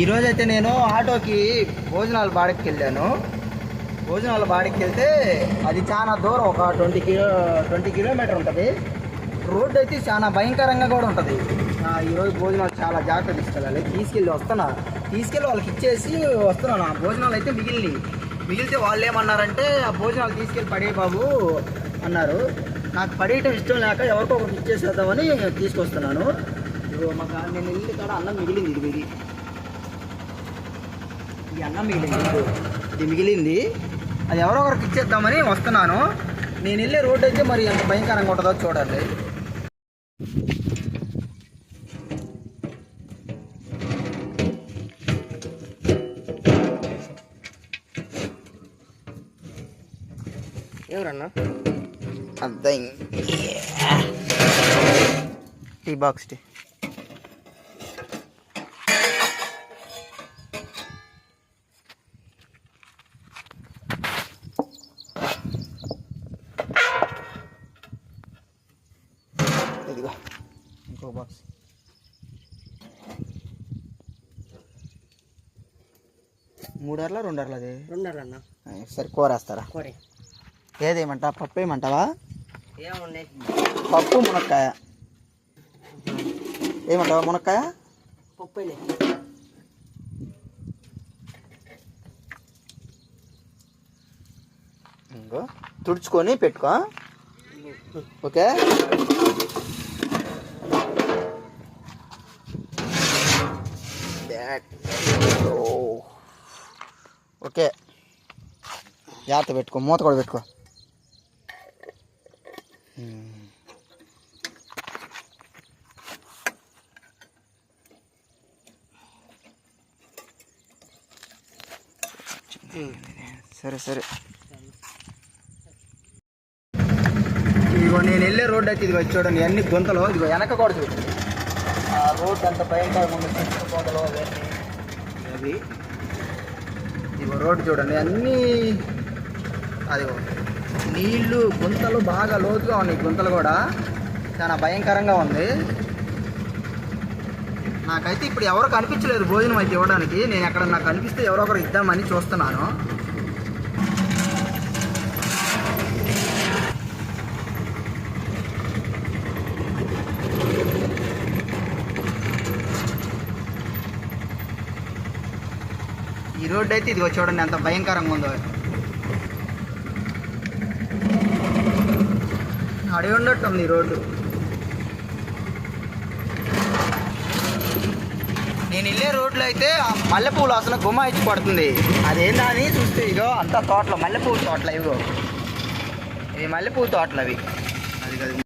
ఈరోజు అయితే నేను ఆటోకి భోజనాలు బాడకి వెళ్ళాను భోజనాలు బాడకి వెళ్తే అది చాలా దూరం ఒక ట్వంటీ కిలో ట్వంటీ కిలోమీటర్ ఉంటుంది. రోడ్డు అయితే చాలా భయంకరంగా కూడా ఉంటుంది. ఈరోజు భోజనాలు చాలా జాగ్రత్త తీసుకెళ్ళాలి తీసుకెళ్ళి వస్తున్నా. తీసుకెళ్ళి వాళ్ళకి ఇచ్చేసి వస్తున్నాను ఆ భోజనాలు అయితే మిగిలినవి మిగిలితే వాళ్ళు ఏమన్నారంటే ఆ భోజనాలు తీసుకెళ్ళి పడే బాబు అన్నారు. నాకు పడేయటం ఇష్టం లేక ఎవరికో ఒకటి ఇచ్చేసేద్దామని తీసుకొస్తున్నాను. ఇప్పుడు మాకు నేను వెళ్ళి కాడ అన్నం మిగిలింది ఇది ఇది. ఈ అన్నం మిగిలింది. ఇది మిగిలింది. అది ఎవరో ఒకరికి ఇచ్చేద్దామని వస్తున్నాను. నేను వెళ్ళే రోడ్డు అయితే మరి ఎంత భయంకరంగా ఉంటుందో చూడండి. ఎవరన్నా? అంత టీ బాక్స్ టీ. ఇంకో బాక్స్ మూడర్లా రెండర్లా అది రెండరన్నా సరే కూరేస్తారా కోరే. ఏదేమంటా? పప్పు ఏమంటావా? ఏమున్నాయి పప్పు మునక్కాయ. ఏమంటావా మునక్కాయ? పప్పులే. ఇంకో తుడుచుకొని పెట్టుకో ఓకే? ఓకే జాగ్రత్త పెట్టుకో మూత కూడా పెట్టుకో. సరే సరే. ఇదిగో నేను వెళ్ళే రోడ్డు అయితే ఇదిగో చూడండి అన్ని గుంతలు. ఇదిగో వెనక కూడా చూడండి రోడ్డు అంత భయంకరంగా ఉంది. చెట్లు పొదలు అవన్నీ. అవి ఇదిగో రోడ్డు చూడండి అన్నీ అదిగో నీళ్ళు గుంతలు బాగా లోతుగా ఉన్నాయి గుంతలు కూడా. చాలా భయంకరంగా ఉంది. నాకైతే ఇప్పుడు ఎవరు కనిపించలేదు భోజనం అయితే ఇవ్వడానికి. నేను ఎక్కడ నాకు కనిపిస్తే ఎవరో ఒకరు ఇద్దామని చూస్తున్నాను. ఈ రోడ్డు అయితే ఇదిగో చూడండి ఎంత భయంకరంగా ఉందో. అడవి ఉన్నట్టు ఉంది ఈ రోడ్డు. నేను వెళ్ళే రోడ్లో అయితే మల్లెపూలు అసలు గుమ్మాయిచ్చి పడుతుంది. అదేందా అని చూస్తే ఇగో అంతా తోటలు మల్లెపూల తోటలు ఇగో ఇవి మల్లెపూల తోటలు అవి. అది కదా